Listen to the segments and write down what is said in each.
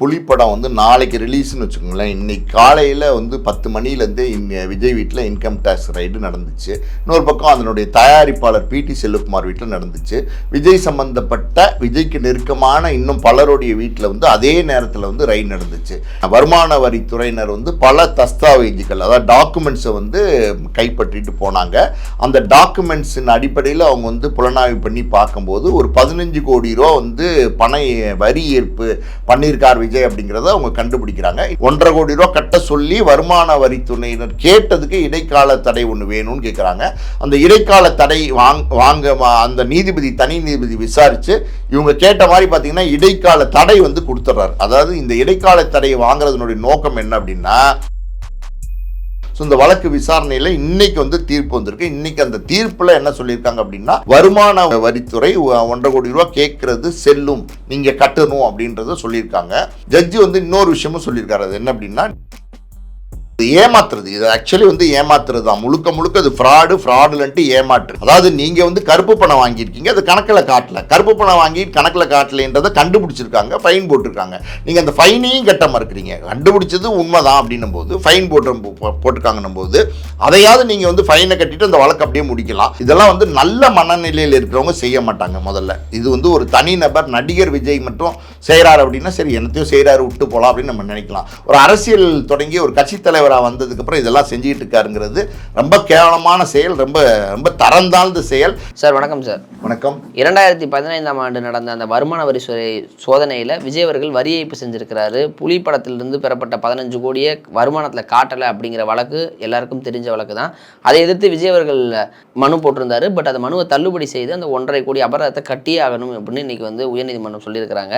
புலிப்படம் வந்து நாளைக்கு ரிலீஸ்னு வச்சுக்கோங்களேன். இன்னைக்கு காலையில் வந்து பத்து மணிலேருந்து இங்கே விஜய் வீட்டில் இன்கம் டேக்ஸ் ரைடு நடந்துச்சு. இன்னொரு பக்கம் அதனுடைய தயாரிப்பாளர் பிடி செல்வகுமார் வீட்டில் நடந்துச்சு. விஜய் சம்பந்தப்பட்ட விஜய்க்கு நெருக்கமான இன்னும் பலருடைய வீட்டில் வந்து அதே நேரத்தில் வந்து ரைடு நடந்துச்சு. வருமான வரித்துறையினர் வந்து பல தஸ்தாவேஜுகள் அதாவது டாக்குமெண்ட்ஸை வந்து கைப்பற்றிட்டு போனாங்க. அந்த டாக்குமெண்ட்ஸின் அடிப்படையில் அவங்க வந்து புலனாய்வு பண்ணி பார்க்கும்போது ஒரு பதினஞ்சு கோடி ரூபா வந்து பண வரி ஏற்பு பண்ணியிருக்கார் விஜய் அப்படிங்கிறத அவங்க கண்டுபிடிக்கிறாங்க. ஒன்றரை கோடி ரூபா கட்ட சொல்லி வருமான வரித்துறையினர் கேட்டதுக்கு இடைக்கால தடை ஒன்று வேணும்னு கேட்குறாங்க அந்த இடைக்கால தடை வாங் வாங்க அந்த நீதிபதி தனி நீதிபதி விசாரித்து இவங்க கேட்ட மாதிரி பார்த்தீங்கன்னா இடைக்கால தடை வந்து கொடுத்துட்றாரு அதாவது இந்த இடைக்கால தடையை வாங்குறதுனுடைய நோக்கம் என்ன அப்படின்னா ஸோ இந்த வழக்கு விசாரணையில் இன்னைக்கு வந்து தீர்ப்பு வந்திருக்கு. இன்னைக்கு அந்த தீர்ப்பில் என்ன சொல்லியிருக்காங்க அப்படின்னா வருமான வரித்துறை ஒன்றரை கோடி ரூபா கேட்கறது செல்லும். நீங்கள் கட்டணும் அப்படின்றத சொல்லியிருக்காங்க. ஜட்ஜி வந்து இன்னொரு விஷயமும் சொல்லியிருக்காரு. அது என்ன அப்படின்னா இது ஏமாத்துறது. இது ஆக்சுவலி வந்து ஏமாத்துறது தான். முழுக்க முழுக்க அது ஃப்ராடு ஃப்ராடுலன்ட்டு ஏமாற்று. அதாவது நீங்க வந்து கருப்பு பணம் வாங்கியிருக்கீங்க அது கணக்கில் காட்டல. கருப்பு பணம் வாங்கி கணக்கில் காட்டலைன்றதை கண்டுபிடிச்சிருக்காங்க ஃபைன் போட்டிருக்காங்க. நீங்க அந்த ஃபைனையும் கட்ட மறுக்கிறீங்க. கண்டுபிடிச்சது உண்மைதான் அப்படின்னும் போது ஃபைன் போட்டு போ- போட்டிருக்காங்கன்னும் போது அதையாவது நீங்க வந்து ஃபைனை கட்டிட்டு அந்த வழக்கு அப்படியே முடிக்கலாம். இதெல்லாம் வந்து நல்ல மனநிலையில் இருக்கிறவங்க செய்ய மாட்டாங்க முதல்ல. இது வந்து ஒரு தனிநபர் நடிகர் விஜய் மட்டும் செய்கிறார் அப்படின்னா சரி என்னத்தையும் செய்கிறாரு விட்டு போகலாம் அப்படின்னு நம்ம நினைக்கலாம். ஒரு அரசியல் தொடங்கி ஒரு கட்சி தலைவராக வந்ததுக்கப்புறம் இதெல்லாம் செஞ்சுக்கிட்டு இருக்காருங்கிறது ரொம்ப கேவலமான செயல் ரொம்ப ரொம்ப தரந்தாழ்ந்த செயல். சார் வணக்கம் சார். வணக்கம். இரண்டாயிரத்தி பதினைந்தாம் ஆண்டு நடந்த அந்த வருமான வரி சோதனையில் விஜய் அவர்கள் வரி ஏய்ப்பு செஞ்சிருக்கிறாரு. புலி படத்திலிருந்து பெறப்பட்ட பதினஞ்சு கோடியை வருமானத்தில் காட்டலை அப்படிங்கிற வழக்கு எல்லாருக்கும் தெரிஞ்ச வழக்கு தான். அதை எதிர்த்து விஜய் அவர்கள் மனு போட்டிருந்தாரு. பட் அந்த மனுவை தள்ளுபடி செய்து அந்த ஒன்றரை கோடி அபராதத்தை கட்டியே ஆகணும் அப்படின்னு இன்னைக்கு வந்து உயர்நீதிமன்றம் சொல்லியிருக்கிறாங்க.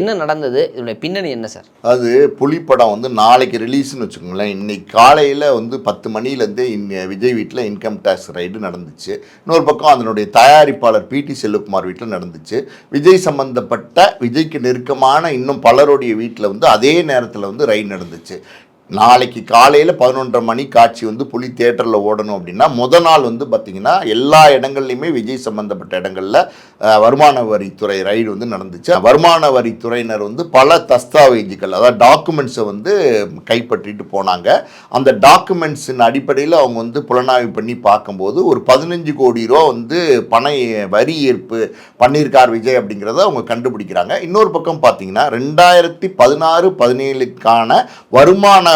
என்ன நடந்தது? இதனுடைய பின்னணி என்ன சார்? அது புலிப்படம் வந்து நாளைக்கு ரிலீஸ்னு வச்சுக்கோங்களேன். இன்னைக்கு காலையில் வந்து பத்து மணிலேருந்து இன் விஜய் வீட்டில் இன்கம் டேக்ஸ் ரைடு நடந்துச்சு. இன்னொரு பக்கம் அதனுடைய தயாரிப்பாளர் பிடி செல்லுக்குமார் வீட்டில் நடந்துச்சு. விஜய் சம்பந்தப்பட்ட விஜய்க்கு நெருக்கமான இன்னும் பலருடைய வீட்டில் வந்து அதே நேரத்தில் வந்து ரைடு நடந்துச்சு. நாளைக்கு காலையில் பதினொன்றரை மணி காட்சி வந்து புலி தேட்டரில் ஓடணும் அப்படின்னா முத நாள் வந்து பார்த்திங்கன்னா எல்லா இடங்கள்லையுமே விஜய் சம்பந்தப்பட்ட இடங்களில் வருமான வரித்துறை ரைடு வந்து நடந்துச்சு. வருமான வரித்துறையினர் வந்து பல தஸ்தாவேஜுகள் அதாவது டாக்குமெண்ட்ஸை வந்து கைப்பற்றிட்டு போனாங்க. அந்த டாக்குமெண்ட்ஸின் அடிப்படையில் அவங்க வந்து புலனாய்வு பண்ணி பார்க்கும்போது ஒரு பதினஞ்சு கோடி ரூபா வந்து பண வரி ஏற்பு பண்ணியிருக்கார் விஜய் அப்படிங்கிறத அவங்க கண்டுபிடிக்கிறாங்க. இன்னொரு பக்கம் பார்த்தீங்கன்னா ரெண்டாயிரத்தி பதினாறு பதினேழுக்கான வருமான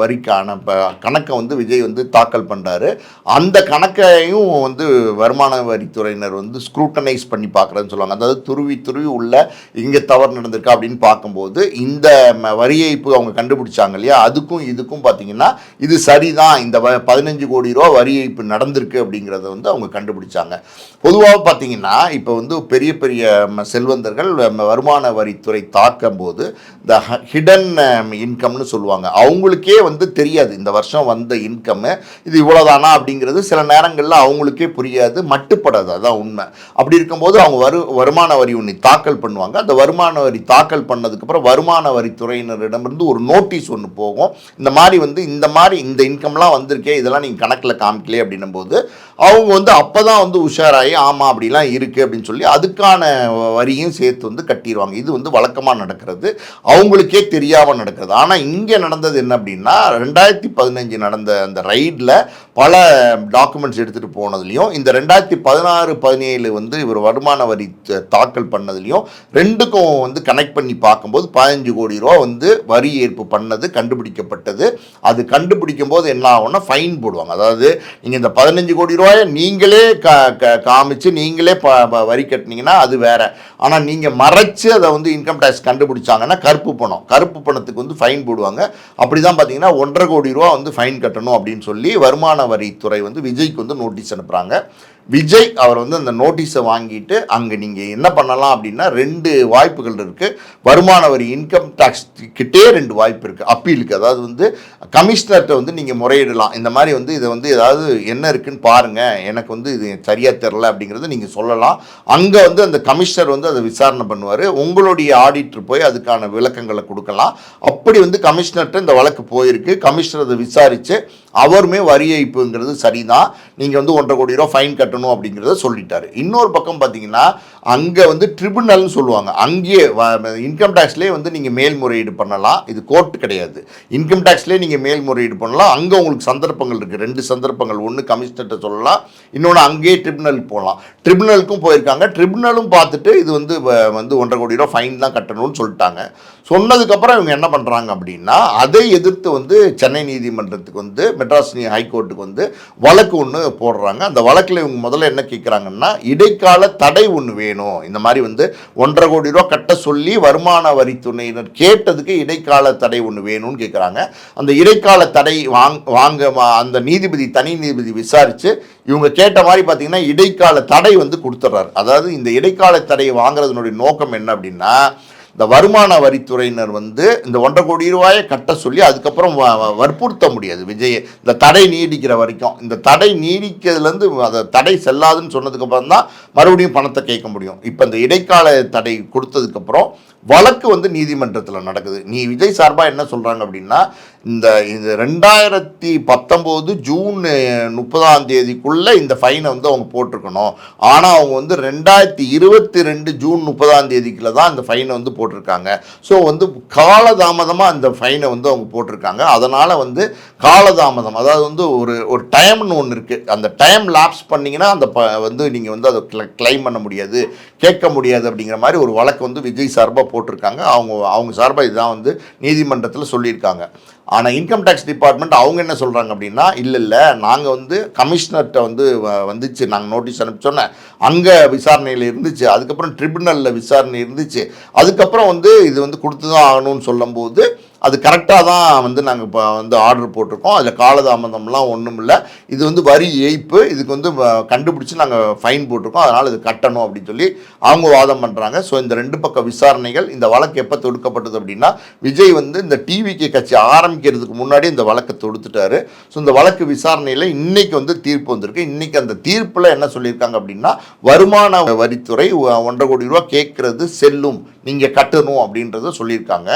வரிக்கான கணக்கை வந்து விஜய் வந்து தாக்கல் பண்ணுறாரு அந்த கணக்கையும் வந்து வருமான வரித்துறையினர் வந்து ஸ்க்ரூட்டனைஸ் பண்ணி பார்க்குறேன்னு சொல்லுவாங்க. அதாவது துருவி துருவி உள்ள இங்கே தவறு நடந்திருக்கா அப்படின்னு பார்க்கும்போது இந்த வரியை வரி அவங்க கண்டுபிடிச்சாங்க இல்லையா? அதுக்கும் இதுக்கும் பார்த்தீங்கன்னா இது சரிதான். இந்த வ பதினஞ்சு கோடி ரூபா வரி ஏய்ப்பு நடந்திருக்கு அப்படிங்கிறத வந்து அவங்க கண்டுபிடிச்சாங்க. பொதுவாக பார்த்தீங்கன்னா இப்போ வந்து பெரிய பெரிய செல்வந்தர்கள் வருமான வரித்துறை தாக்கும் போது இந்த ஹிடன் இன்கம்னு சொல்லுவாங்க. அவங்களுக்கே வந்து தெரியாது. இந்த வருஷம் வந்த இன்கம்மு இது இவ்வளோதானா அப்படிங்கிறது சில நேரங்களில் அவங்களுக்கே புரியாது மட்டுப்படாது. அதான் உண்மை. அப்படி இருக்கும்போது அவங்க வரு வருமான வரி ஒன்று தாக்கல் பண்ணுவாங்க. அந்த வருமான வரி தாக்கல் பண்ணதுக்கப்புறம் வருமான வரித்துறையினரிடமிருந்து ஒரு நோட்டீஸ் ஒன்று போகும். இந்த மாதிரி வந்து இந்த மாதிரி இந்த இன்கம்லாம் வந்திருக்கே இதெல்லாம் நீங்கள் கணக்கில் காமிக்கலையே அப்படின்னும் போது அவங்க வந்து அப்போ தான் வந்து உஷாராகி ஆமாம் அப்படிலாம் இருக்குது அப்படின்னு சொல்லி அதுக்கான வரியும் சேர்த்து வந்து கட்டிடுவாங்க இது வந்து வழக்கமாக நடக்கிறது. அவங்களுக்கே தெரியாமல் நடக்கிறது. ஆனால் இங்கே நடந்தது என்ன அப்படின்னா ரெண்டாயிரத்தி பதினஞ்சு நடந்த அந்த ரைடில் பல டாக்குமெண்ட்ஸ் எடுத்துகிட்டு போனதுலையும் இந்த ரெண்டாயிரத்தி பதினாறு பதினேழு வந்து இவர் வருமான வரி த- தாக்கல் பண்ணதுலையும் ரெண்டுக்கும் வந்து கனெக்ட் பண்ணி பார்க்கும்போது பதினஞ்சு கோடி ரூபா வந்து வரி ஏற்பு பண்ணது கண்டுபிடிக்கப்பட்டது. அது கண்டுபிடிக்கும் போது என்ன ஆகும்னா ஃபைன் போடுவாங்க. அதாவது நீங்கள் இந்த பதினஞ்சு கோடி ரூபாயை நீங்களே கா காமிச்சு நீங்களே ப ப- வரி கட்டினீங்கன்னா அது வேற. ஆனால் நீங்கள் மறைச்சு அதை வந்து இன்கம் டேக்ஸ் கண்டுபிடிச்சாங்கன்னா கருப்பு பணம். கருப்பு பணத்துக்கு வந்து ஃபைன் போடுவாங்க. அப்படி தான் பார்த்தீங்கன்னா ஒன்றரை கோடி ரூபா வந்து ஃபைன் கட்டணும் அப்படின்னு சொல்லி வருமான வரித்துறை வந்து விஜய்க்கு வந்து நோட்டீஸ் அனுப்புகிறாங்க விஜய் அவர் வந்து அந்த நோட்டீஸை வாங்கிட்டு அங்கே நீங்கள் என்ன பண்ணலாம் அப்படின்னா ரெண்டு வாய்ப்புகள் இருக்குது வருமான வரி இன்கம் டேக்ஸ் கிட்டே ரெண்டு வாய்ப்பு இருக்குது அப்பீலுக்கு. அதாவது வந்து கமிஷனர்கிட்ட வந்து நீங்கள் முறையிடலாம். இந்த மாதிரி வந்து இதை வந்து ஏதாவது என்ன இருக்குன்னு பாருங்கள் எனக்கு வந்து இது சரியாக தெரில அப்படிங்கிறத நீங்கள் சொல்லலாம். அங்கே வந்து அந்த கமிஷனர் வந்து அதை விசாரணை பண்ணுவார். உங்களுடைய ஆடிட்டர் போய் அதுக்கான விளக்கங்களை கொடுக்கலாம். அப்படி வந்து கமிஷனர்கிட்ட இந்த வழக்கு போயிருக்கு. கமிஷனர் அதை விசாரித்து அவருமே வரி ஏய்ப்புங்கிறது சரிதான். நீங்கள் வந்து ஒன்றரை கோடி ரூபா ஃபைன் கட்டணும் அப்படிங்கிறத சொல்லிட்டாரு. இன்னொரு பக்கம் பார்த்தீங்கன்னா அங்கே வந்து ட்ரிபுனல்னு சொல்லுவாங்க. அங்கேயே இன்கம் டேக்ஸ்லேயே வந்து நீங்கள் மேல்முறையீடு பண்ணலாம். இது கோர்ட் கிடையாது. இன்கம் டேக்ஸ்லேயே நீங்கள் மேல்முறையீடு பண்ணலாம். அங்கே உங்களுக்கு சந்தர்ப்பங்கள் இருக்குது ரெண்டு சந்தர்ப்பங்கள். ஒன்று கமிஷனர்கிட்ட சொல்லலாம். இன்னொன்று அங்கேயே ட்ரிபுனலுக்கு போகலாம் ட்ரிபுனலுக்கும் போயிருக்காங்க. ட்ரிபுனலும் பார்த்துட்டு இது வந்து வ- வந்து ஒன்றரை கோடி ரூபா ஃபைன் தான் கட்டணும்னு சொல்லிட்டாங்க. சொன்னதுக்கப்புறம் இவங்க என்ன பண்ணுறாங்க அப்படின்னா அதை எதிர்த்து வந்து சென்னை நீதிமன்றத்துக்கு வந்து மெட்ராஸ் நீ- ஹைகோர்ட்டுக்கு வந்து வழக்கு ஒன்று போடுறாங்க. அந்த வழக்கில் இவங்க முதல்ல என்ன கேட்குறாங்கன்னா இடைக்கால தடை ஒன்று வேணும். இந்த மாதிரி வந்து ஒன்றரை கோடி ரூபா கட்ட சொல்லி வருமான வரித்துறையினர் கேட்டதுக்கு இடைக்கால தடை ஒன்று வேணும்னு கேட்குறாங்க அந்த இடைக்கால தடை வாங் வாங்க அந்த நீதிபதி தனி நீதிபதி விசாரித்து இவங்க கேட்ட மாதிரி பார்த்தீங்கன்னா இடைக்கால தடை வந்து கொடுத்துட்றாரு அதாவது இந்த இடைக்கால தடையை வாங்குறதுனுடைய நோக்கம் என்ன அப்படின்னா இந்த வருமான வரித்துறையினர் வந்து இந்த ஒன்றரை கோடி ரூபாயை கட்ட சொல்லி அதுக்கப்புறம் வ- வற்புறுத்த முடியாது. விஜய் இந்த தடை நீடிக்கிற வரைக்கும். இந்த தடை நீடிக்கிறதுலேருந்து அதை தடை செல்லாதுன்னு சொன்னதுக்கப்புறம் தான் மறுபடியும் பணத்தை கேட்க முடியும். இப்போ இந்த இடைக்கால தடை கொடுத்ததுக்கப்புறம் வழக்கு வந்து நீதிமன்றத்தில் நடக்குது. நீ விஜய் சார்பாக என்ன சொல்கிறாங்க அப்படின்னா இந்த இது ரெண்டாயிரத்தி பத்தொம்போது ஜூன் முப்பதாம் தேதிக்குள்ளே இந்த ஃபைனை வந்து அவங்க போட்டிருக்கணும். ஆனால் அவங்க வந்து ரெண்டாயிரத்தி இருபத்தி ரெண்டு ஜூன் முப்பதாம் தேதிக்குள்ள தான் இந்த ஃபைனை வந்து போட்டிருக்காங்க. ஸோ வந்து காலதாமதமாக அந்த ஃபைனை வந்து அவங்க போட்டிருக்காங்க. அதனால் வந்து காலதாமதம் அதாவது வந்து ஒரு ஒரு டைம்னு ஒன்று இருக்குது அந்த டைம் லாப்ஸ் பண்ணிங்கன்னா அந்த ப வந்து நீங்கள் வந்து அதை கிளைம் பண்ண முடியாது கேட்க முடியாது அப்படிங்கிற மாதிரி ஒரு வழக்கு வந்து விஜய் சார்பாக போட்டிருக்காங்க. அவங்க அவங்க சார்பாக இதுதான் வந்து நீதிமன்றத்தில் சொல்லியிருக்காங்க. ஆனால் இன்கம் டேக்ஸ் டிபார்ட்மெண்ட் அவங்க என்ன சொல்கிறாங்க அப்படின்னா இல்லை இல்லை நாங்கள் வந்து கமிஷனர்கிட்ட வந்து வ- வந்துச்சு. நாங்கள் நோட்டீஸ் அனுப்பிச்சோன்னே அங்கே விசாரணையில் இருந்துச்சு. அதுக்கப்புறம் ட்ரிபுனலில் விசாரணை இருந்துச்சு. அதுக்கப்புறம் வந்து இது வந்து கொடுத்து தான் ஆகணும்னு சொல்லும்போது அது கரெக்டாக தான் வந்து நாங்கள் இப்போ வந்து ஆர்டர் போட்டிருக்கோம். அதில் காலதாமதம்லாம் ஒன்றும் இல்லை. இது வந்து வரி ஏய்ப்பு. இதுக்கு வந்து வ- நாங்கள் ஃபைன் போட்டிருக்கோம். அதனால் இது கட்டணும் அப்படின்னு சொல்லி அவங்க வாதம் பண்ணுறாங்க ஸோ இந்த ரெண்டு பக்க விசாரணைகள் இந்த வழக்கு எப்போ தொடுக்கப்பட்டது அப்படின்னா விஜய் வந்து இந்த டிவிகே கட்சி ஆரம்பிக்கிறதுக்கு முன்னாடி இந்த வழக்கை தொடுத்துட்டாரு. ஸோ இந்த வழக்கு விசாரணையில் இன்றைக்கி வந்து தீர்ப்பு வந்திருக்கு. இன்றைக்கி அந்த தீர்ப்பில் என்ன சொல்லியிருக்காங்க அப்படின்னா வருமான வரித்துறை ஒன்றரை கோடி ரூபா கேட்கறது செல்லும். நீங்கள் கட்டணும் அப்படின்றத சொல்லியிருக்காங்க.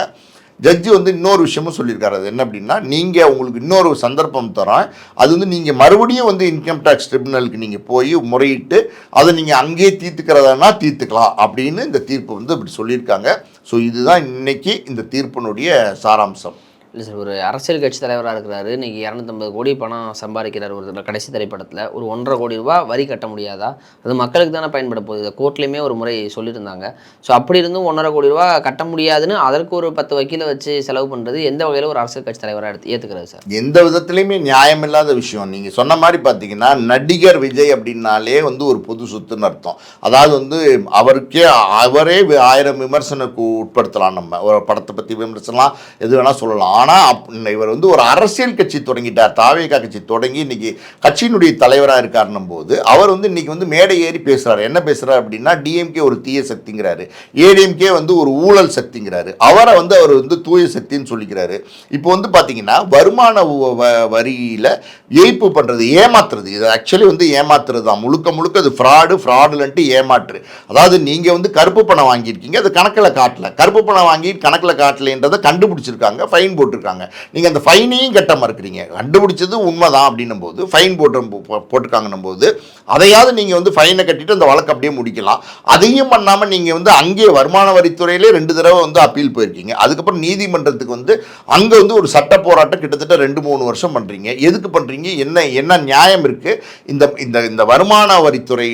ஜட்ஜி வந்து இன்னொரு விஷயமும் சொல்லியிருக்காரு. அது என்ன அப்படின்னா நீங்கள் உங்களுக்கு இன்னொரு சந்தர்ப்பம் தரோம் அது வந்து நீங்கள் மறுபடியும் வந்து இன்கம் டேக்ஸ் ட்ரிபுனலுக்கு நீங்கள் போய் முறையிட்டு அதை நீங்கள் அங்கேயே தீர்த்துக்கிறதுனா தீர்த்துக்கலாம் அப்படின்னு இந்த தீர்ப்பு வந்து இப்படி சொல்லியிருக்காங்க. ஸோ இதுதான் இன்னைக்கு இந்த தீர்ப்பினுடைய சாராம்சம். இல்லை சார் ஒரு அரசியல் கட்சி தலைவராக இருக்கிறாரு. இன்றைக்கி இரநூத்தம்பது கோடி பணம் சம்பாதிக்கிறார் ஒரு கடைசி திரைப்படத்தில். ஒரு ஒன்றரை கோடி ரூபா வரி கட்ட முடியாதா? அது மக்களுக்கு தானே பயன்பட போகுது. கோர்ட்லேயுமே ஒரு முறை சொல்லியிருந்தாங்க. ஸோ அப்படி இருந்தும் ஒன்றரை கோடி ரூபா கட்ட முடியாதுன்னு அதற்கு ஒரு பத்து வக்கீலை வச்சு செலவு பண்ணுறது எந்த வகையில் ஒரு அரசியல் கட்சி தலைவராக எடுத்து ஏற்றுக்கிறது சார்? எந்த விதத்துலையுமே நியாயமில்லாத விஷயம். நீங்கள் சொன்ன மாதிரி பார்த்தீங்கன்னா நடிகர் விஜய் அப்படின்னாலே வந்து ஒரு பொது சொத்துன்னு அர்த்தம். அதாவது வந்து அவருக்கே அவரே ஆயிரம் விமர்சனக்கு உட்படுத்தலாம் நம்ம. ஒரு படத்தை பற்றி விமர்சனலாம் எது வேணால் சொல்லலாம். ஆனால் இவர் வந்து ஒரு அரசியல் கட்சி தொடங்கிட்டார். தாவேகா கட்சி தொடங்கி இன்னைக்கு கட்சியினுடைய தலைவராக இருக்காருன்னும் போது அவர் வந்து இன்னைக்கு வந்து மேடை ஏறி பேசுகிறார் என்ன பேசுகிறார் அப்படின்னா டிஎம்கே ஒரு தீய சக்திங்கிறாரு. ஏடிஎம்கே வந்து ஒரு ஊழல் சக்திங்கிறாரு. அவரை வந்து அவர் வந்து தூய சக்தின்னு சொல்லிக்கிறாரு. இப்போ வந்து பார்த்தீங்கன்னா வருமான வ- வரியில் ஏய்ப்பு பண்ணுறது ஏமாத்துறது இது ஆக்சுவலி வந்து ஏமாத்துறது தான். முழுக்க முழுக்க அது ஃப்ராடு ஃப்ராடுலன்ட்டு ஏமாற்று. அதாவது நீங்கள் வந்து கருப்பு பணம் வாங்கியிருக்கீங்க அது கணக்கில் காட்டல. கருப்பு பணம் வாங்கி கணக்கில் காட்டலைன்றதை கண்டுபிடிச்சிருக்காங்க ஃபைன் போட்டு போட்டிருக்காங்க. நீங்கள் அந்த ஃபைனையும் கட்ட மறுக்கிறீங்க. கண்டுபிடிச்சது உண்மைதான் அப்படின்னும் போது ஃபைன் போட்டு போ- போட்டிருக்காங்கன்னும் போது அதையாவது நீங்கள் வந்து ஃபைனை கட்டிட்டு அந்த வழக்கு அப்படியே முடிக்கலாம். அதையும் பண்ணாமல் நீங்கள் வந்து அங்கே வருமான வரித்துறையிலே ரெண்டு தடவை வந்து அப்பீல் போயிருக்கீங்க. அதுக்கப்புறம் நீதிமன்றத்துக்கு வந்து அங்கே வந்து ஒரு சட்ட போராட்டம் கிட்டத்தட்ட ரெண்டு மூணு வருஷம் பண்ணுறீங்க எதுக்கு பண்ணுறீங்க என்ன என்ன நியாயம் இருக்குது இந்த இந்த இந்த வருமான வரித்துறை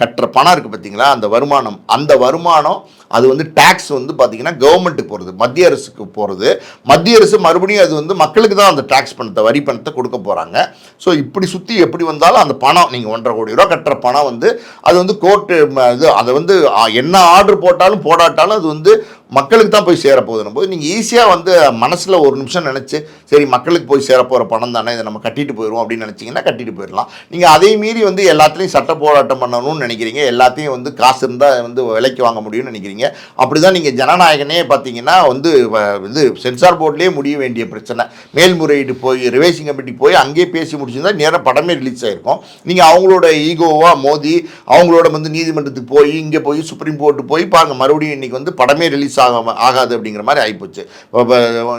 கட்டுற பணம் இருக்குது பார்த்தீங்களா அந்த வருமானம் அந்த வருமானம் அது வந்து டேக்ஸ் வந்து பார்த்தீங்கன்னா கவர்மெண்ட்டுக்கு போகிறது மத்திய அரசுக்கு போகிறது மத்திய அரசு மறுபடியும் அது வந்து மக்களுக்கு தான் அந்த டேக்ஸ் பணத்தை வரி பணத்தை கொடுக்க போகிறாங்க ஸோ இப்படி சுற்றி எப்படி வந்தாலும் அந்த பணம் நீங்கள் ஒன்றரை கோடி ரூபா கட்டுற பணம் வந்து அது வந்து கோர்ட்டு இது அதை வந்து என்ன ஆர்டர் போட்டாலும் போடாட்டாலும் அது வந்து மக்களுக்கு தான் போய் சேரப்போகுதுன்னும் போது நீங்கள் ஈஸியாக வந்து மனசில் ஒரு நிமிஷம் நினச்சி சரி மக்களுக்கு போய் சேரப்போகிற பணம் தானே இதை நம்ம கட்டிட்டு போயிடுவோம் அப்படின்னு நினச்சிங்கன்னா கட்டிட்டு போயிடலாம். நீங்கள் அதே மீறி வந்து எல்லாத்துலேயும் சட்ட போராட்டம் பண்ணணும்னு நினைக்கிறீங்க. எல்லாத்தையும் வந்து காசு இருந்தால் வந்து விலைக்கு வாங்க முடியும்னு நினைக்கிறீங்க. அப்படி தான் நீங்கள் ஜனநாயகனே பார்த்தீங்கன்னா வந்து வ- இது சென்சார் போர்ட்லேயே முடிய வேண்டிய பிரச்சனை. மேல்முறையீடு போய் ரிவைசிங் கமிட்டி போய் அங்கேயே பேசி முடிச்சிருந்தா நேராக படமே ரிலீஸ் ஆகிருக்கும் நீங்கள் அவங்களோட ஈகோவாக மோதி அவங்களோட வந்து நீதிமன்றத்துக்கு போய் இங்கே போய் சுப்ரீம் கோர்ட்டு போய் பாருங்கள் மறுபடியும் இன்றைக்கி வந்து படமே ரிலீஸ் ரிலீஸ் ஆக ஆகாது அப்படிங்கிற மாதிரி ஆகிப்போச்சு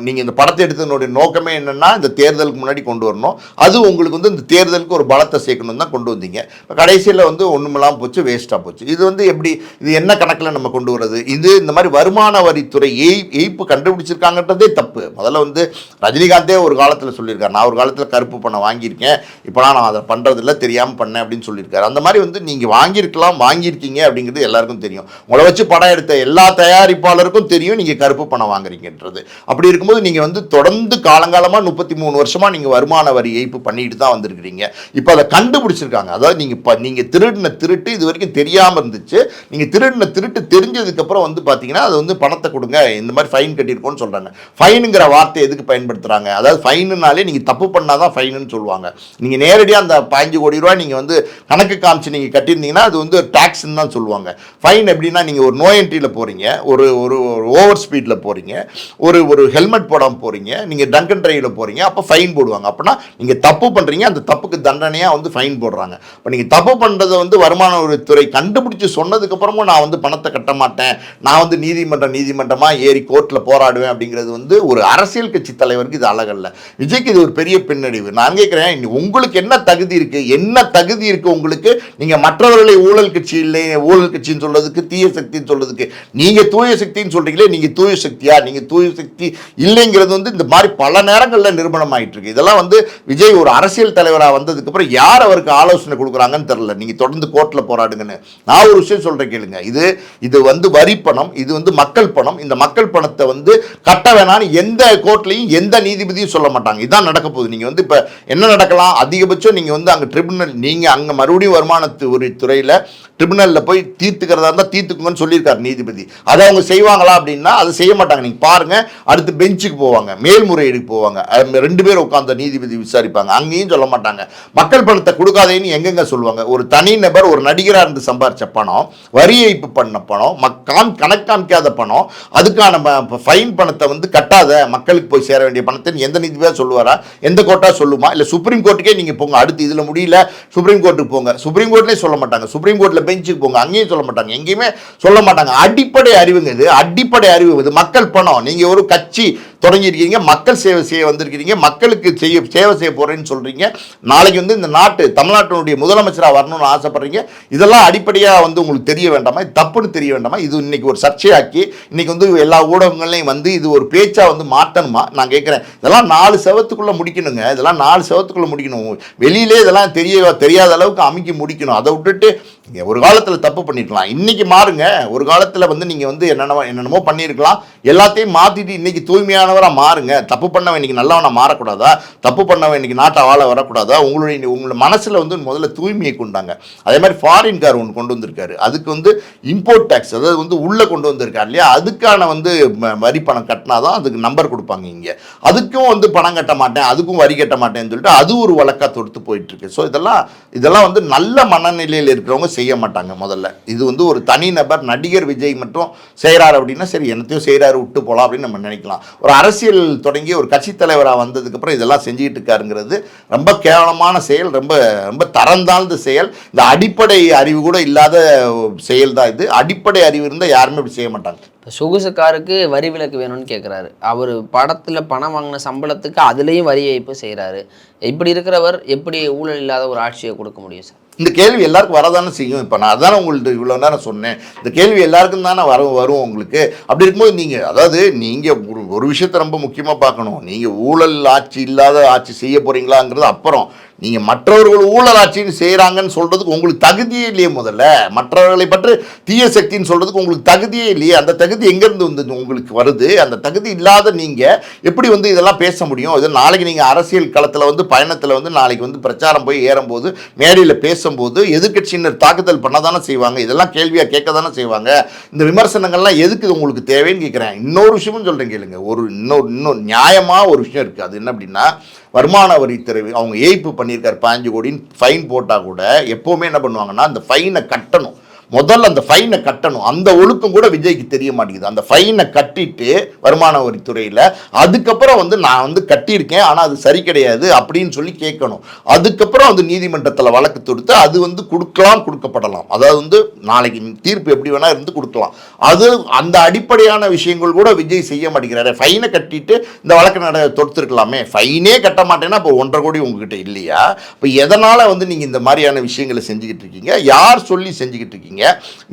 நீங்கள் இந்த படத்தை எடுத்ததனுடைய நோக்கமே என்னென்னா இந்த தேர்தலுக்கு முன்னாடி கொண்டு வரணும். அது உங்களுக்கு வந்து இந்த தேர்தலுக்கு ஒரு பலத்தை சேர்க்கணும் தான் கொண்டு வந்தீங்க. கடைசியில் வந்து ஒன்றுமெல்லாம் போச்சு வேஸ்ட்டாக போச்சு. இது வந்து எப்படி இது என்ன கணக்கில் நம்ம கொண்டு வர்றது? இது இந்த மாதிரி வருமான வரித்துறை எய் எய்ப்பு கண்டுபிடிச்சிருக்காங்கன்றதே தப்பு. முதல்ல வந்து ரஜினிகாந்தே ஒரு காலத்தில் சொல்லியிருக்காரு. நான் ஒரு காலத்தில் கருப்பு பணம் வாங்கியிருக்கேன். இப்போலாம் நான் அதை பண்ணுறதில்ல தெரியாமல் பண்ணேன் அப்படின்னு சொல்லியிருக்காரு. அந்த மாதிரி வந்து நீங்கள் வாங்கியிருக்கலாம் வாங்கியிருக்கீங்க அப்படிங்கிறது எல்லாருக்கும் தெரியும். உங்களை வச்சு படம் எடுத்த எல்லா தயாரிப்பாளருக்கும் தெரியும் நீங்கள் கருப்பு பணம் வாங்குறீங்கன்றது. அப்படி இருக்கும்போது நீங்கள் வந்து தொடர்ந்து காலங்காலமாக முப்பத்தி மூணு வருஷமாக நீங்கள் வருமான வரி ஏய்ப்பு பண்ணிட்டு தான் வந்திருக்கிறீங்க. இப்போ அதை கண்டுபிடிச்சிருக்காங்க. அதாவது நீங்கள் இப்போ நீங்கள் திருடின திருட்டு இது வரைக்கும் தெரியாமல் இருந்துச்சு. நீங்கள் திருடின திருட்டு தெரிஞ்சதுக்கப்புறம் வந்து பார்த்தீங்கன்னா அது வந்து பணத்தை கொடுங்க இந்த மாதிரி ஃபைன் கட்டியிருக்கோன்னு சொல்கிறாங்க ஃபைனுங்கிற வார்த்தை எதுக்கு பயன்படுத்துகிறாங்க அதாவது ஃபைனுனாலே நீங்கள் தப்பு பண்ணால் தான் ஃபைனுன்னு சொல்லுவாங்க. நீங்கள் நேரடியாக அந்த பதினஞ்சு கோடி ரூபாய் நீங்கள் வந்து கணக்கு காமிச்சு நீங்கள் கட்டியிருந்தீங்கன்னா அது வந்து டேக்ஸ்ன்னு தான் சொல்லுவாங்க. ஃபைன் எப்படின்னா நீங்கள் ஒரு நோ என்ட்ரியில் போகிறீங்க ஒரு ஒரு ஓவர் ஸ்பீடில் போகிறீங்க ஒரு ஒரு ஹெல்மெட் போடாமல் போகிறீங்க நீங்கள் டங்கன் ட்ரைவில் போகிறீங்க அப்போ ஃபைன் போடுவாங்க. அப்படின்னா நீங்கள் தப்பு பண்ணுறீங்க அந்த தப்புக்கு தண்டனையாக வந்து ஃபைன் போடுறாங்க. இப்போ நீங்கள் தப்பு பண்ணுறதை வந்து வருமான வரித்துறை கண்டுபிடிச்சி சொன்னதுக்கப்புறமும் நான் வந்து பணத்தை கட்ட மாட்டேன். நான் வந்து நீதிமன்றம் நீதிமன்றமாக ஏறி கோர்ட்டில் போராடுவேன் அப்படிங்கிறது வந்து ஒரு அரசியல் கட்சி தலைவருக்கு இது அழகல்ல. விஜய்க்கு இது ஒரு பெரிய பின்னடைவு. நான் கேட்குறேன் இனி உங்களுக்கு என்ன தகுதி இருக்குது என்ன தகுதி இருக்குது உங்களுக்கு? நீங்கள் மற்றவர்களை ஊழல் கட்சி இல்லை ஊழல் கட்சின்னு சொல்கிறதுக்கு தீய சக்தின்னு சொல்கிறதுக்கு நீங்கள் தூய சக்தி சக்தின்னு சொல்கிறீங்களே நீங்கள் தூய சக்தியா நீங்கள் தூய சக்தி இல்லைங்கிறது வந்து இந்த மாதிரி பல நேரங்களில் நிறுவனம் ஆயிட்டு இருக்கு இதெல்லாம் வந்து விஜய் ஒரு அரசியல் தலைவராக வந்ததுக்கப்புறம் யார் அவருக்கு ஆலோசனை கொடுக்குறாங்கன்னு தெரில நீங்கள் தொடர்ந்து கோர்ட்டில் போராடுங்கன்னு. நான் ஒரு விஷயம் சொல்கிறேன் கேளுங்க. இது இது வந்து வரி பணம் இது வந்து மக்கள் பணம். இந்த மக்கள் பணத்தை வந்து கட்ட வேணான்னு எந்த கோர்ட்லையும் எந்த நீதிபதியும் சொல்ல மாட்டாங்க. இதுதான் நடக்க போகுது. நீங்கள் வந்து இப்போ என்ன நடக்கலாம்? அதிகபட்சம் நீங்கள் வந்து அங்கே ட்ரிபுனல் நீங்கள் அங்கே மறுபடியும் வருமானத்து ஒரு துறையில் ட்ரிபுனலில் போய் தீர்த்துக்கிறதா இருந்தால் தீர்த்துக்குங்கன்னு சொல்லியிருக்காரு நீதிபதி. அதை அவங்க செய்வாங்க. செய்வாங்களா அப்படின்னா அதை செய்ய மாட்டாங்க. நீங்கள் பாருங்கள் அடுத்து பெஞ்சுக்கு போவாங்க மேல்முறையீடுக்கு போவாங்க. ரெண்டு பேர் உட்காந்து நீதிபதி விசாரிப்பாங்க. அங்கேயும் சொல்ல மாட்டாங்க. மக்கள் பணத்தை கொடுக்காதேன்னு எங்கெங்க சொல்லுவாங்க? ஒரு தனி நபர் ஒரு நடிகராக இருந்து சம்பாரிச்ச பணம் வரி ஏய்ப்பு பண்ண பணம் மக்காம் கணக்கு காமிக்காத பணம் அதுக்கான ஃபைன் பணத்தை வந்து கட்டாத மக்களுக்கு போய் சேர வேண்டிய பணத்தை எந்த நீதிபதியாக சொல்லுவாரா? எந்த கோர்ட்டாக சொல்லுமா? இல்லை சுப்ரீம் கோர்ட்டுக்கே நீங்கள் போங்க. அடுத்து இதில் முடியல சுப்ரீம் கோர்ட்டுக்கு போங்க. சுப்ரீம் கோர்ட்லேயே சொல்ல மாட்டாங்க. சுப்ரீம் கோர்ட்டில் பெஞ்சுக்கு போங்க. அங்கேயும் சொல்ல மாட்டாங்க. எங்கேயுமே சொல்ல மாட்டாங்க. அடிப்படை அறிவுங்க இது. அடிப்படை அறிவு இது. மக்கள் பணம். நீங்கள் ஒரு கட்சி தொடங்கியிருக்கீங்க மக்கள் சேவை செய்ய வந்திருக்கிறீங்க மக்களுக்கு செய்ய சேவை செய்ய போகிறேன்னு சொல்கிறீங்க நாளைக்கு வந்து இந்த நாட்டு தமிழ்நாட்டினுடைய முதலமைச்சராக வரணும்னு ஆசைப்படுறீங்க. இதெல்லாம் அடிப்படையாக வந்து உங்களுக்கு தெரிய வேண்டாமா? தப்புன்னு தெரிய வேண்டாமா? இது இன்னைக்கு ஒரு சர்ச்சையாக்கி இன்னைக்கு வந்து எல்லா ஊடகங்களையும் வந்து இது ஒரு பேச்சாக வந்து மாற்றணுமா? நான் கேட்குறேன். இதெல்லாம் நாலு செவத்துக்குள்ளே முடிக்கணுங்க. இதெல்லாம் நாலு செவத்துக்குள்ளே முடிக்கணும். வெளியிலே இதெல்லாம் தெரிய தெரியாத அளவுக்கு அமைக்கி முடிக்கணும். அதை விட்டுட்டு ஒரு காலத்தில் தப்பு பண்ணிக்கலாம் இன்றைக்கி மாறுங்க. ஒரு காலத்தில் வந்து நீங்கள் வந்து என்னென்ன என்னென்னமோ பண்ணியிருக்கலாம். எல்லாத்தையும் மாற்றிட்டு இன்னைக்கு தூய்மையானவராக மாறுங்க. தப்பு பண்ணவன் இன்னைக்கு நல்லவனாக மாறக்கூடாதா? தப்பு பண்ணவன் இன்னைக்கு நாட்டை வாழ வரக்கூடாதா? உங்களுடைய உங்களோட மனசில் வந்து முதல்ல தூய்மையை கொண்டாங்க அதே மாதிரி ஃபாரின் கார் ஒன்று கொண்டு வந்திருக்காரு. அதுக்கு வந்து இம்போர்ட் டேக்ஸ் அதாவது வந்து உள்ளே கொண்டு வந்திருக்காரு இல்லையா? அதுக்கான வந்து வரி பணம் கட்டினா தான் அதுக்கு நம்பர் கொடுப்பாங்க இங்கே. அதுக்கும் வந்து பணம் கட்ட மாட்டேன் அதுக்கும் வரி கட்ட மாட்டேன்னு சொல்லிட்டு அது ஒரு வழக்காக தொடுத்து போயிட்டுருக்கு. ஸோ இதெல்லாம் இதெல்லாம் வந்து நல்ல மனநிலையில் இருக்கிறவங்க செய்ய மாட்டாங்க முதல்ல. இது வந்து ஒரு தனிநபர் நடிகர் விஜய் மட்டும் செய்கிறார் அப்படின்னா சரி என்னத்தையும் செய்கிறாரு விட்டு போகலாம் அப்படின்னு நம்ம நினைக்கலாம். ஒரு அரசியல் தொடங்கி ஒரு கட்சி தலைவராக வந்ததுக்கப்புறம் இதெல்லாம் செஞ்சுக்கிட்டு இருக்காருங்கிறது ரொம்ப கேவலமான செயல் ரொம்ப ரொம்ப தரந்தாழ்ந்த செயல். இந்த அடிப்படை அறிவு கூட இல்லாத செயல் தான் இது. அடிப்படை அறிவு இருந்தால் யாருமே இப்படி செய்ய மாட்டாங்க. இப்போ சொகுசு காருக்கு வரி விலக்கு வேணும்னு கேட்குறாரு அவர் படத்தில் பணம் வாங்கின சம்பளத்துக்கு அதுலேயும் வரி ஏய்ப்பு செய்கிறாரு இப்படி இருக்கிறவர் எப்படி ஊழல் இல்லாத ஒரு ஆட்சியை கொடுக்க முடியும் சார்? இந்த கேள்வி எல்லாருக்கும் வரதானே செய்யும். இப்போ நான் அதானே உங்கள்கிட்ட இவ்வளோ நேரம் சொன்னேன். இந்த கேள்வி எல்லாருக்கும் தானே வரும் வரும் உங்களுக்கு. அப்படி இருக்கும்போது நீங்கள் அதாவது நீங்கள் ஒரு ஒரு விஷயத்தை ரொம்ப முக்கியமாக பார்க்கணும். நீங்கள் ஊழல் ஆட்சி இல்லாத ஆட்சி செய்ய போகிறீங்களாங்கிறது அப்புறம். நீங்கள் மற்றவர்கள் ஊழல் ஆட்சின்னு செய்கிறாங்கன்னு சொல்கிறதுக்கு உங்களுக்கு தகுதியே இல்லையே முதல்ல. மற்றவர்களை பற்றி தீய சக்தின்னு சொல்கிறதுக்கு உங்களுக்கு தகுதியே இல்லையே. அந்த தகுதி எங்கேருந்து வந்து உங்களுக்கு வருது? அந்த தகுதி இல்லாத நீங்கள் எப்படி வந்து இதெல்லாம் பேச முடியும்? இது நாளைக்கு நீங்கள் அரசியல் களத்தில் வந்து பயணத்தில் வந்து நாளைக்கு வந்து பிரச்சாரம் போய் ஏறும்போது மேடையில் பேசும்போது எதிர்க்கட்சியினர் தாக்குதல் பண்ண தானே செய்வாங்க இதெல்லாம் கேள்வியாக கேட்க தானே செய்வாங்க இந்த விமர்சனங்கள்லாம் எதுக்கு இது உங்களுக்கு தேவைன்னு கேட்குறேன். இன்னொரு விஷயமும் சொல்கிறேன் கேளுங்க. ஒரு இன்னொரு இன்னொரு நியாயமாக ஒரு விஷயம் இருக்குது அது என்ன அப்படின்னா வருமான வரித்துறை அவங்க ஏய்ப்பு பண்ணியிருக்கார் பாஞ்சு கோடின்னு ஃபைன் போட்டால் கூட எப்போவுமே என்ன பண்ணுவாங்கன்னா அந்த ஃபைனை கட்டணும். முதல்ல அந்த ஃபைனை கட்டணும். அந்த ஒழுக்கம் கூட விஜய்க்கு தெரிய மாட்டேங்குது. அந்த ஃபைனை கட்டிட்டு வருமான வரித்துறையில் அதுக்கப்புறம் வந்து நான் வந்து கட்டியிருக்கேன் ஆனால் அது சரி கிடையாது அப்படின்னு சொல்லி கேட்கணும். அதுக்கப்புறம் வந்து நீதிமன்றத்தில் வழக்கு தொடுத்து அது வந்து கொடுக்கலாம் கொடுக்கப்படலாம். அதாவது வந்து நாளைக்கு தீர்ப்பு எப்படி வேணால் இருந்து கொடுக்கலாம். அது அந்த அடிப்படையான விஷயங்கள் கூட விஜய் செய்ய மாட்டேங்கிறாரு. ஃபைனை கட்டிட்டு இந்த வழக்கு நட தொடுத்துருக்கலாமே. ஃபைனே கட்ட மாட்டேன்னா இப்போ ஒன்றரை கோடி உங்ககிட்ட இல்லையா? இப்போ எதனால் வந்து நீங்கள் இந்த மாதிரியான விஷயங்களை செஞ்சுக்கிட்டு இருக்கீங்க? யார் சொல்லி செஞ்சுக்கிட்டு இருக்கீங்க?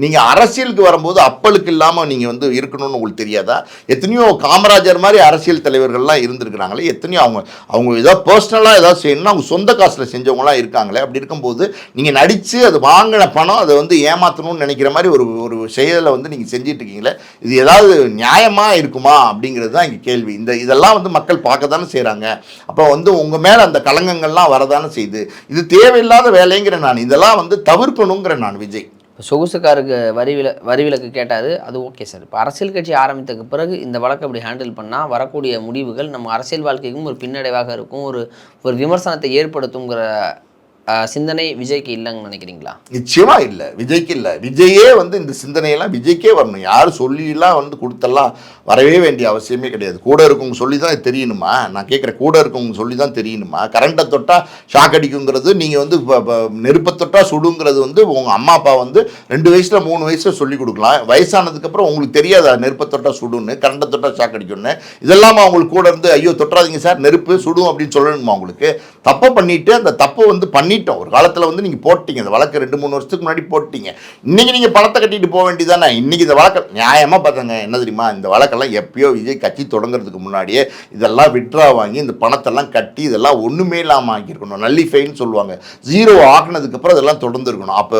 நீங்கள் அரசியலுக்கு வரும்போது அப்பலுக்கு இல்லாமல் நீங்கள் வந்து இருக்கணும்னு உங்களுக்கு தெரியாதா? எத்தனையோ காமராஜர் மாதிரி அரசியல் தலைவர்கள்லாம் இருந்திருக்கிறாங்களே எத்தனையோ அவங்க அவங்க ஏதோ பர்சனலாக ஏதாவது செய்யணும்னா அவங்க சொந்த காசில் செஞ்சவங்களாம் இருக்காங்களே. அப்படி இருக்கும்போது நீங்கள் நடித்து அது வாங்கின பணம் அதை வந்து ஏமாற்றணும்னு நினைக்கிற மாதிரி ஒரு ஒரு செயலை வந்து நீங்கள் செஞ்சிட்டு இருக்கீங்களே இது ஏதாவது நியாயமாக இருக்குமா? அப்படிங்கிறது தான் இங்கே கேள்வி. இந்த இதெல்லாம் வந்து மக்கள் பார்க்க தானே செய்கிறாங்க அப்போ வந்து உங்கள் மேலே அந்த கலங்கங்கள்லாம் வரதானே செய்யுது இது தேவையில்லாத வேலைங்கிற நான் இதெல்லாம் வந்து தவிர்க்கணுங்கிற நான் விஜய். இப்போ சொகுசுக்காருக்கு வரி வில வரி விலக்கு கேட்டார் அது ஓகே சார். இப்போ அரசியல் கட்சி ஆரம்பித்ததுக்கு பிறகு இந்த வழக்கு அப்படி ஹேண்டில் பண்ணால் வரக்கூடிய முடிவுகள் நம்ம அரசியல் வாழ்க்கைக்கும் ஒரு பின்னடைவாக இருக்கும். ஒரு ஒரு விமர்சனத்தை ஏற்படுத்துங்கிற சிந்தனை விஜய்க்கு இல்லைன்னு நினைக்கிறீங்களா? நிச்சயமா இல்லை. விஜய்க்கு இல்லை. விஜயே வந்து இந்த சிந்தனையெல்லாம் விஜய்க்கே வரணும். யார் சொல்லிலாம் வந்து கொடுத்தெல்லாம் வரவே வேண்டிய அவசியமே கிடையாது. கூட இருக்கவங்க சொல்லி தான் தெரியணுமா? நான் கேட்குறேன் கூட இருக்கவங்க சொல்லி தான் தெரியணுமா கரண்ட்டை தொட்டா ஷாக் அடிக்குங்கிறது நீங்கள் வந்து நெருப்பை தொட்டா சுடுங்கிறது வந்து உங்கள் அம்மா அப்பா வந்து ரெண்டு வயசில் மூணு வயசில் சொல்லி கொடுக்கலாம். வயசானதுக்கப்புறம் உங்களுக்கு தெரியாதா நெருப்பை தொட்டா சுடுன்னு கரண்ட்டை தொட்டா ஷாக் அடிக்கும்னு? இதெல்லாம் அவங்களுக்கு கூட இருந்து ஐயோ தொட்டாதீங்க சார் நெருப்பு சுடும் அப்படின்னு சொல்லணுமா உங்களுக்கு? தப்பை பண்ணிட்டு அந்த தப்பை வந்து பண்ணி பண்ணிட்டோம். ஒரு காலத்தில் வந்து நீங்கள் போட்டீங்க. இந்த வழக்கு ரெண்டு மூணு வருஷத்துக்கு முன்னாடி போட்டீங்க. இன்றைக்கி நீங்கள் பணத்தை கட்டிட்டு போக வேண்டியதானே இன்றைக்கி இந்த வழக்கு நியாயமாக பார்த்தாங்க. என்ன தெரியுமா? இந்த வழக்கெல்லாம் எப்பயோ விஜய் கட்சி தொடங்குறதுக்கு முன்னாடியே இதெல்லாம் விட்ரா வாங்கி இந்த பணத்தெல்லாம் கட்டி இதெல்லாம் ஒன்றுமே இல்லாமல் ஆக்கியிருக்கணும். நல்லிஃபைன்னு சொல்லுவாங்க. ஜீரோ ஆக்குனதுக்கப்புறம் இதெல்லாம் தொடர்ந்துருக்கணும். அப்போ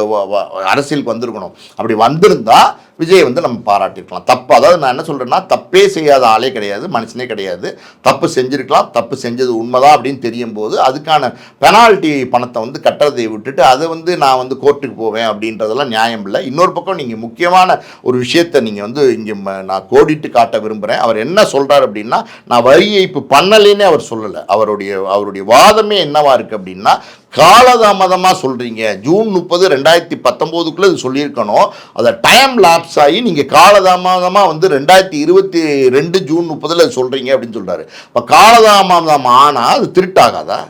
அரசியலுக்கு வந்திருக்கணும். அப்படி வந்திருந்தால் விஜய் வந்து நம்ம பாராட்டியிருக்கலாம். தப்பு அதாவது நான் என்ன சொல்கிறேன்னா தப்பே செய்யாத ஆளே கிடையாது மனுஷனே கிடையாது. தப்பு செஞ்சுருக்கலாம் தப்பு செஞ்சது உண்மைதான் அப்படின்னு தெரியும் போது அதுக்கான பெனால்ட்டி பணத்தை வந்து கட்டுறதை விட்டுட்டு அதை வந்து நான் வந்து கோர்ட்டுக்கு போவேன் அப்படின்றதெல்லாம் நியாயம் இல்லை. இன்னொரு பக்கம் நீங்கள் முக்கியமான ஒரு விஷயத்தை நீங்கள் வந்து இங்கே நான் கோடிட்டு காட்ட விரும்புகிறேன் அவர் என்ன சொல்கிறார் அப்படின்னா நான் வரி ஏய்ப்பு பண்ணலைன்னே அவர் சொல்லலை. அவருடைய அவருடைய வாதமே என்னவா இருக்குது அப்படின்னா காலதாமதமாக சொல்கிறீங்க ஜூன் முப்பது ரெண்டாயிரத்தி பத்தொம்போதுக்குள்ளே இது சொல்லியிருக்கணும். அதை டைம் லாப்ஸ் ஆகி நீங்கள் காலதாமதமாக வந்து ரெண்டாயிரத்தி இருபத்தி ரெண்டு ஜூன் முப்பதில் சொல்கிறீங்க அப்படின்னு சொல்கிறாரு இப்போ காலதாமதம் ஆனால் அது திருட்டாகாதா?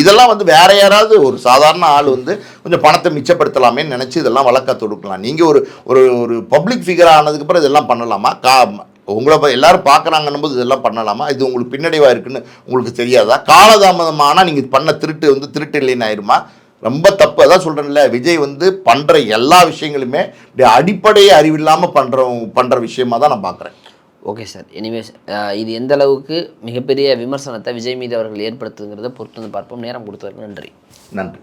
இதெல்லாம் வந்து வேற யாராவது ஒரு சாதாரண ஆள் வந்து கொஞ்சம் பணத்தை மிச்சப்படுத்தலாமேன்னு நினச்சி இதெல்லாம் வழக்க தொடுக்கலாம். நீங்கள் ஒரு ஒரு ஒரு பப்ளிக் ஃபிகர் ஆனதுக்கப்புறம் இதெல்லாம் பண்ணலாமா? கா உங்களை ப- எல்லாரும் பார்க்குறாங்கன்னும் போது இதெல்லாம் பண்ணலாமா? இது உங்களுக்கு பின்னடைவாக இருக்குன்னு உங்களுக்கு தெரியாதா? காலதாமதமானால் நீங்கள் பண்ண திருட்டு வந்து திருட்டு இல்லைன்னு ஆயிருமா? ரொம்ப தப்பு. அதான் சொல்கிறேன்ல விஜய் வந்து பண்ணுற எல்லா விஷயங்களுமே இப்படி அடிப்படை அறிவில்லாமல் பண்ணுற பண்ணுற விஷயமா தான் நான் பார்க்குறேன். Okay sir. எனிவேஸ் இது எந்த அளவுக்கு மிகப்பெரிய விமர்சனத்தை விஜய் மீது அவர்கள் ஏற்படுத்துங்கிறத பொறுத்து வந்து பார்ப்போம். நேரம் கொடுத்ததற்கு நன்றி. நன்றி.